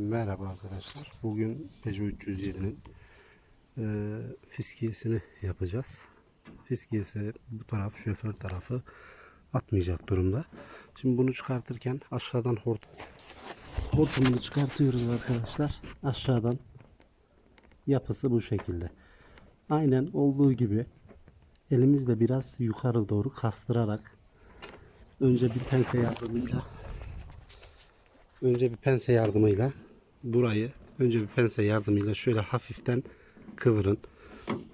Merhaba arkadaşlar. Bugün Peugeot 307'nin e, fiskiyesini yapacağız. Fiskiyesi bu taraf, şoför tarafı atmayacak durumda. Şimdi bunu çıkartırken aşağıdan hort hortumunu çıkartıyoruz arkadaşlar. Aşağıdan yapısı bu şekilde. Aynen olduğu gibi elimizle biraz yukarı doğru kastırarak önce bir pense yardımıyla önce bir pense yardımıyla burayı önce bir pense yardımıyla şöyle hafiften kıvırın.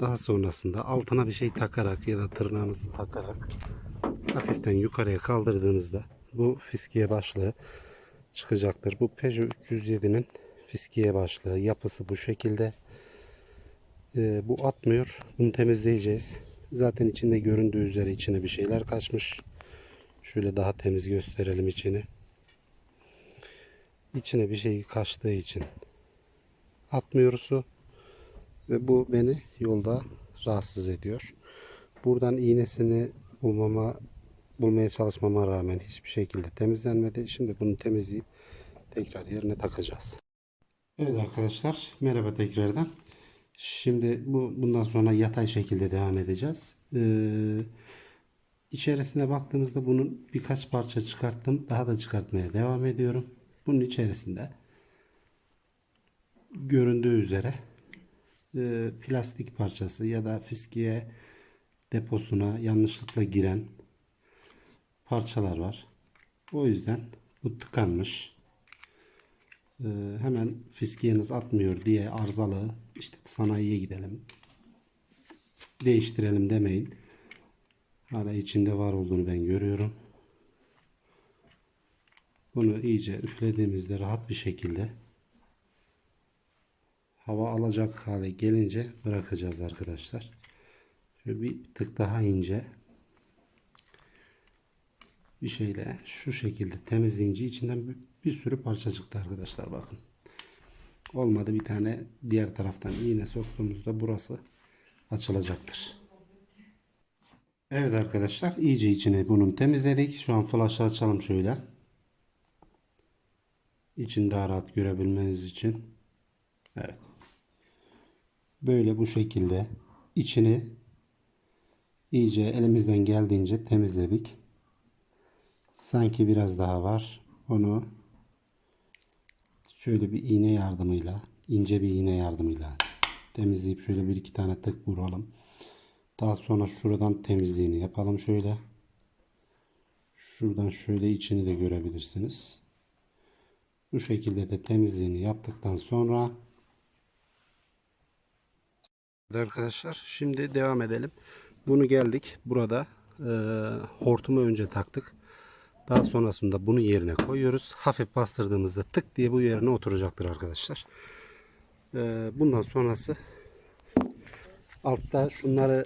Daha sonrasında altına bir şey takarak ya da tırnağınızı takarak hafiften yukarıya kaldırdığınızda bu fiskiye başlığı çıkacaktır. Bu Peugeot 307'nin fiskiye başlığı yapısı bu şekilde. Ee, bu atmıyor. Bunu temizleyeceğiz. Zaten içinde göründüğü üzere içine bir şeyler kaçmış. Şöyle daha temiz gösterelim içini. İçine bir şey kaçtığı için atmıyor. Ve bu beni yolda rahatsız ediyor. Buradan iğnesini bulmama bulmaya çalışmama rağmen hiçbir şekilde temizlenmedi. Şimdi bunu temizleyip tekrar yerine takacağız. Evet arkadaşlar merhaba tekrardan. Şimdi bu bundan sonra yatay şekilde devam edeceğiz. Ee, içerisine baktığımızda bunun birkaç parça çıkarttım. Daha da çıkartmaya devam ediyorum. Bunun içerisinde göründüğü üzere e, plastik parçası ya da fiskiye deposuna yanlışlıkla giren parçalar var. O yüzden bu tıkanmış. Ee, hemen fiskiyeniz atmıyor diye arızalı işte sanayiye gidelim değiştirelim demeyin. Hala içinde var olduğunu ben görüyorum. Bunu iyice üflediğimizde rahat bir şekilde hava alacak hale gelince bırakacağız arkadaşlar. Şöyle bir tık daha ince bir şeyle şu şekilde temizleyince içinden bir, bir sürü parça çıktı arkadaşlar bakın. Olmadı bir tane diğer taraftan iğne soktuğumuzda burası açılacaktır. Evet arkadaşlar iyice içini bunun temizledik. Şu an flaşı açalım şöyle. İçini daha rahat görebilmeniz için. Evet. Böyle bu şekilde içini iyice elimizden geldiğince temizledik. Sanki biraz daha var. Onu şöyle bir iğne yardımıyla, ince bir iğne yardımıyla temizleyip şöyle bir iki tane tık vuralım. Daha sonra şuradan temizliğini yapalım şöyle. Şuradan şöyle içini de görebilirsiniz. Bu şekilde de temizliğini yaptıktan sonra Arkadaşlar şimdi devam edelim. Bunu geldik. Burada e, hortumu önce taktık. Daha sonrasında bunu yerine koyuyoruz. Hafif bastırdığımızda tık diye bu yerine oturacaktır arkadaşlar. E, bundan sonrası altta şunları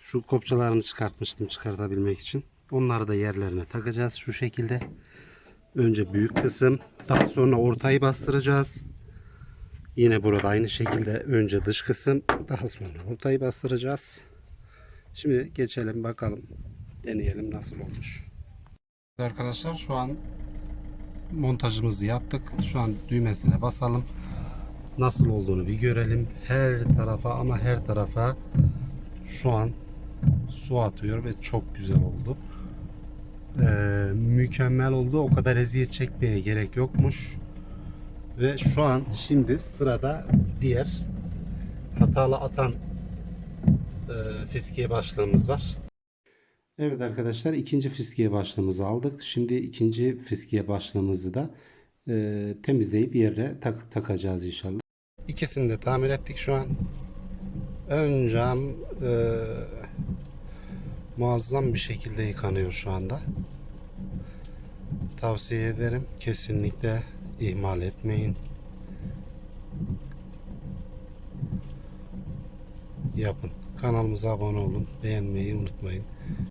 şu kopçalarını çıkartmıştım çıkartabilmek için. Onları da yerlerine takacağız şu şekilde. Önce büyük kısım, daha sonra ortayı bastıracağız. Yine burada aynı şekilde önce dış kısım, daha sonra ortayı bastıracağız. Şimdi geçelim bakalım. Deneyelim nasıl olmuş. Arkadaşlar şu an montajımızı yaptık. Şu an düğmesine basalım. Nasıl olduğunu bir görelim. Her tarafa ama her tarafa şu an su atıyor ve çok güzel oldu. Ee, mükemmel oldu. O kadar eziyet çekmeye gerek yokmuş. Ve şu an şimdi sırada diğer hatalı atan e, fiskiye başlığımız var. Evet arkadaşlar ikinci fiskiye başlığımızı aldık. Şimdi ikinci fiskiye başlığımızı da e, temizleyip yere tak, takacağız inşallah. İkisini de tamir ettik şu an. Ön cam e, muazzam bir şekilde yıkanıyor şu anda. Tavsiye ederim. Kesinlikle ihmal etmeyin. Yapın. Kanalımıza abone olun. Beğenmeyi unutmayın.